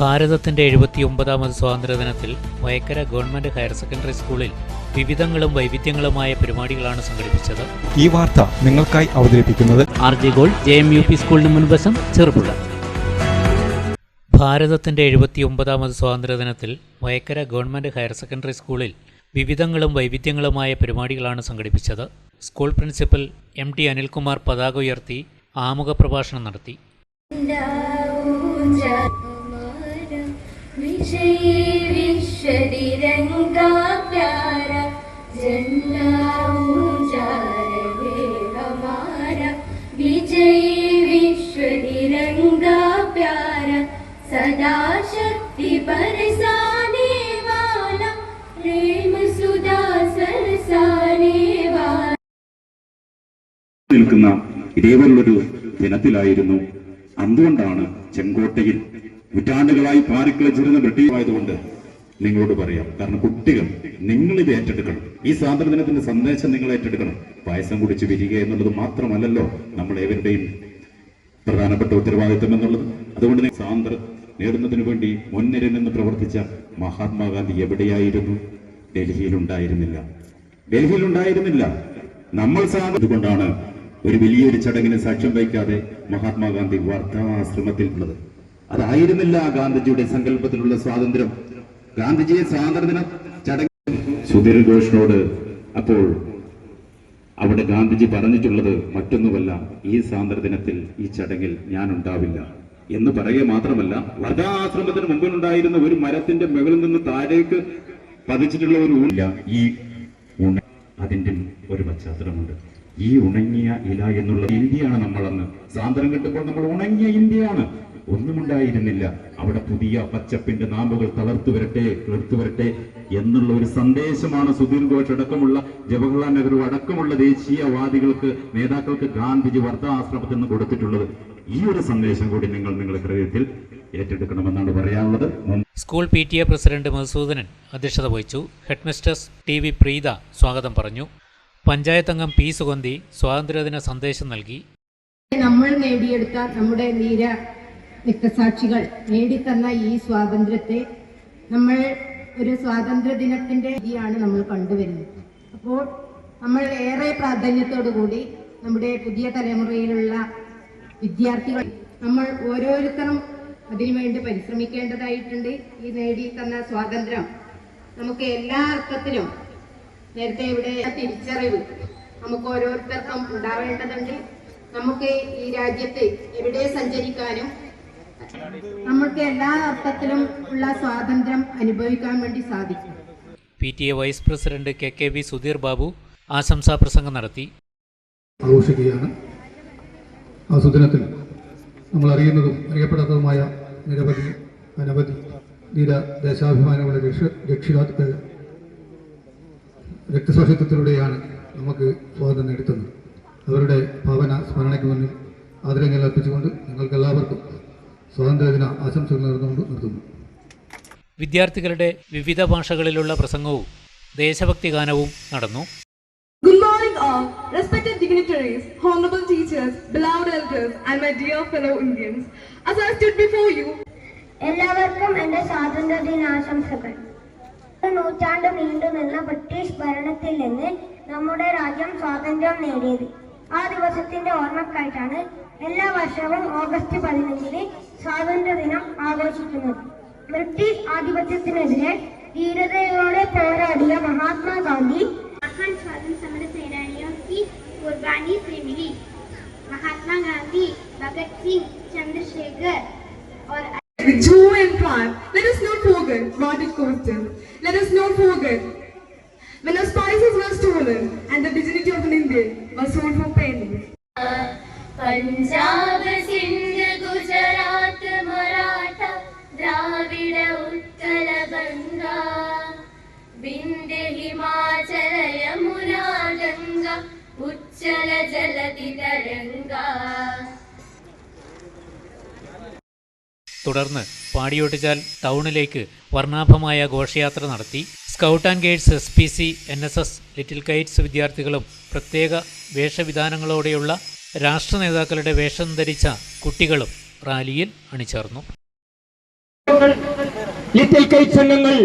ഭാരതത്തിന്റെ എഴുപത്തിയൊമ്പതാമത് സ്വാതന്ത്ര്യദിനത്തിൽ വയക്കര ഗവൺമെന്റ് ഹയർ സെക്കൻഡറി സ്കൂളിൽ വിവിധങ്ങളും വൈവിധ്യങ്ങളുമായ പരിപാടികളാണ് സംഘടിപ്പിച്ചത്. ഈ വാർത്ത നിങ്ങൾക്കായി അവതരിപ്പിക്കുന്നത് R J gold J M U P സ്കൂളിന് മുൻവശം ചെറുപുഴ. ഭാരതത്തിന്റെ എഴുപത്തിയൊമ്പതാമത് സ്വാതന്ത്ര്യദിനത്തിൽ വയക്കര ഗവൺമെന്റ് ഹയർ സെക്കൻഡറി സ്കൂളിൽ വിവിധങ്ങളും വൈവിധ്യങ്ങളുമായ പരിപാടികളാണ് സംഘടിപ്പിച്ചത്. School principal M T Anilkumar പതാക ഉയർത്തി ആമുഖ പ്രഭാഷണം നടത്തി शक्ति बरसाने वाला प्रेम सुधा सरसाने वाला നിൽക്കുന്ന ഇതേപോലുള്ളൊരു ദിനത്തിലായിരുന്നു എന്തുകൊണ്ടാണ് ചെങ്കോട്ടയിൽ നൂറ്റാണ്ടുകളായി പാറിക്കളിച്ചിരുന്ന ബ്രിട്ടീഷ് ആയതുകൊണ്ട് നിങ്ങളോട് പറയാം. കാരണം കുട്ടികൾ നിങ്ങൾ ഇത് ഏറ്റെടുക്കണം. ഈ സ്വാതന്ത്ര്യ ദിനത്തിന്റെ സന്ദേശം നിങ്ങൾ ഏറ്റെടുക്കണം. പായസം കുടിച്ച് വിരിക എന്നുള്ളത് മാത്രമല്ലല്ലോ നമ്മൾ ഏവരുടെയും പ്രധാനപ്പെട്ട ഉത്തരവാദിത്വം എന്നുള്ളത്. അതുകൊണ്ട് സ്വാതന്ത്ര്യം നേടുന്നതിന് വേണ്ടി മുൻനിര നിന്ന് പ്രവർത്തിച്ച മഹാത്മാഗാന്ധി എവിടെയായിരുന്നു? ഡൽഹിയിൽ ഉണ്ടായിരുന്നില്ല ഡൽഹിയിൽ ഉണ്ടായിരുന്നില്ല നമ്മൾ സാധിച്ചുകൊണ്ടാണ് ഒരു വലിയൊരു ചടങ്ങിന് സാക്ഷ്യം വഹിക്കാതെ മഹാത്മാഗാന്ധി വാർത്താശ്രമത്തിൽ ഉള്ളത് അതായിരുന്നില്ല ഗാന്ധിജിയുടെ സങ്കല്പത്തിലുള്ള സ്വാതന്ത്ര്യം. ഗാന്ധിജിയെ സ്വാതന്ത്ര്യദിന ചടങ്ങ് സുധീർ ഘോഷിനോട് അപ്പോൾ അവിടെ ഗാന്ധിജി പറഞ്ഞിട്ടുള്ളത് മറ്റൊന്നുമല്ല ഈ സ്വാതന്ത്ര്യദിനത്തിൽ ഈ ചടങ്ങിൽ ഞാൻ ഉണ്ടാവില്ല എന്ന് പറയുക മാത്രമല്ല വർഗാശ്രമത്തിന് മുമ്പിൽ ഉണ്ടായിരുന്ന ഒരു മരത്തിന്റെ മുകളിൽ നിന്ന് താഴേക്ക് പതിച്ചിട്ടുള്ള ഒരു ഊണില്ല ഈ ഊണ് അതിന്റെ ഒരു പശ്ചാത്തലമുണ്ട്. ഈ ഉണങ്ങിയ ഇല എന്നുള്ള ഇന്ത്യയാണ് നമ്മളെന്ന്. സ്വാതന്ത്ര്യം കിട്ടുമ്പോൾ നമ്മൾ ഉണങ്ങിയ ഇന്ത്യയാണ്. ഒന്നുമുണ്ടായിരുന്നില്ല. അവിടെ പുതിയ പച്ചപ്പിന്റെ നാമ്പുകൾ തളർത്തു വരട്ടെ തീർത്തു വരട്ടെ എന്നുള്ള ഒരു സന്ദേശമാണ് സുധീർ ഘോഷ് അടക്കമുള്ള ജവഹർലാൽ നെഹ്റു അടക്കമുള്ള ദേശീയവാദികൾക്ക് നേതാക്കൾക്ക് ഗാന്ധിജി വർദ്ധാശ്രമത്തിൽ നിന്ന് കൊടുത്തിട്ടുള്ളത്. ഈ ഒരു സന്ദേശം കൂടി നിങ്ങൾ നിങ്ങളുടെ ഹൃദയത്തിൽ ഏറ്റെടുക്കണമെന്നാണ് പറയാനുള്ളത്. School P T A president Madhusudanan അധ്യക്ഷത വഹിച്ചു. ഹെഡ്മിസ്റ്റേഴ്സ് ടി വി പ്രീത സ്വാഗതം പറഞ്ഞു. പഞ്ചായത്ത് അംഗം പി സുഗന്ധി സ്വാതന്ത്ര്യദിന സന്ദേശം നൽകി. നമ്മൾ നേടിയെടുത്ത നമ്മുടെ നീര രക്തസാക്ഷികൾ നേടിത്തന്ന ഈ സ്വാതന്ത്ര്യത്തെ നമ്മൾ ഒരു സ്വാതന്ത്ര്യ ദിനത്തിന്റെ രീതിയാണ് നമ്മൾ കണ്ടുവരുന്നത്. അപ്പോൾ നമ്മൾ ഏറെ പ്രാധാന്യത്തോടു കൂടി നമ്മുടെ പുതിയ തലമുറയിലുള്ള വിദ്യാർത്ഥികൾ നമ്മൾ ഓരോരുത്തരും അതിനുവേണ്ടി പരിശ്രമിക്കേണ്ടതായിട്ടുണ്ട്. ഈ നേടി തന്ന സ്വാതന്ത്ര്യം നമുക്ക് എല്ലാ അർത്ഥത്തിലും നേരത്തെ ഇവിടെ തിരിച്ചറിവ്. നമുക്ക് ഓരോരുത്തർക്കും ഉണ്ടാവേണ്ടതുണ്ട്. നമുക്ക് ഈ രാജ്യത്ത് എവിടെ സഞ്ചരിക്കാനും നമ്മൾക്ക് എല്ലാ അർത്ഥത്തിലും ഉള്ള സ്വാതന്ത്ര്യം അനുഭവിക്കാൻ വേണ്ടി സാധിക്കും. P T A vice president K K V Sudheer Babu ആശംസാ പ്രസംഗം നടത്തി. ആഘോഷിക്കുകയാണ്. ആ സുദിനത്തിൽ നമ്മൾ അറിയുന്നതും അറിയപ്പെടാത്തതുമായ നിരവധി അനവധി ധീര ദേശാഭിമാനമുള്ള രക്ഷ രക്ഷിതാ രക്തസാക്ഷിത്വത്തിലൂടെയാണ് നമുക്ക് സ്വാതന്ത്ര്യം നേടിത്തന്നത്. അവരുടെ ഭാവന സ്മരണയ്ക്ക് മുന്നിൽ ആദരങ്ങൾ അർപ്പിച്ചുകൊണ്ട് നിങ്ങൾക്ക് എല്ലാവർക്കും സ്വാതന്ത്ര്യദിന ആശംസകൾ നേർന്നുകൊണ്ട് നിർത്തുന്നു. വിദ്യാർത്ഥികളുടെ വിവിധ ഭാഷകളിലുള്ള പ്രസംഗവും ദേശഭക്തി ഗാനവും നടന്നു. Good morning, all, respected dignitaries, honorable teachers, beloved elders, and my dear fellow Indians. As I stood before you, എല്ലാവർക്കും എന്റെ സ്വാതന്ത്ര്യ ദിനാശംസകൾ. നൂറ്റാണ്ട് നീണ്ടു നിന്ന ബ്രിട്ടീഷ് ഭരണത്തിൽ നിന്ന് നമ്മുടെ രാജ്യം സ്വാതന്ത്ര്യം നേടിയത് ആ ദിവസത്തിന്റെ ഓർമ്മക്കായിട്ടാണ് എല്ലാ വർഷവും ഓഗസ്റ്റ് പതിനഞ്ചിന് സ്വാതന്ത്ര്യ ദിനം ആഘോഷിക്കുന്നത് ബ്രിട്ടീഷ് ആധിപത്യത്തിനെതിരെ ധീരതയോടെ പോരാടിയ മഹാത്മാഗാന്ധി महान स्वाधीन समर सेनानियों की कुर्बानी से मिली महात्मा गांधी भगत सिंह चंद्रशेखर और with joy and pride, let us not forget what it cost us. Let us not forget when our spices were stolen and the dignity of an Indian was sold for pennies. Punjab Sindh Gujarat Maratha ദ്രാവിഡ ഉത്കല ബംഗ ബിന്ദ്യ ഹിമാചല യമുന ഗംഗ ഉജ്ജല ജലതി തരംഗ തുടർന്ന് പാടിയൊട്ടിച്ചാൽ ടൗണിലേക്ക് വർണാഭമായ ഘോഷയാത്ര നടത്തി. Scout and guides S P C N S S little kites വിദ്യാർത്ഥികളും പ്രത്യേക വേഷവിധാനങ്ങളോടെയുള്ള രാഷ്ട്ര നേതാക്കളുടെ വേഷം ധരിച്ച കുട്ടികളും റാലിയിൽ അണിചേർന്നു. ലിറ്റിൽ കൈറ്റ്സ് സംഘങ്ങൾ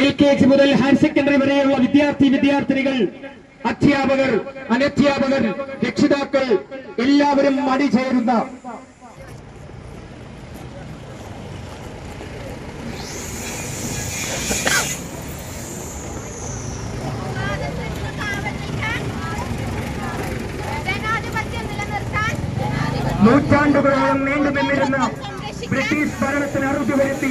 എൽ കെ ജി മുതൽ ഹയർ സെക്കൻഡറി വരെയുള്ള വിദ്യാർത്ഥി വിദ്യാർത്ഥിനികൾ അധ്യാപകർ അനധ്യാപകർ രക്ഷിതാക്കൾ എല്ലാവരും അണിചേരുന്ന നൂറ്റാണ്ടുകളോളം നീണ്ടു നിന്നിരുന്ന ബ്രിട്ടീഷ് ഭരണത്തിന് അറുതി വരുത്തി.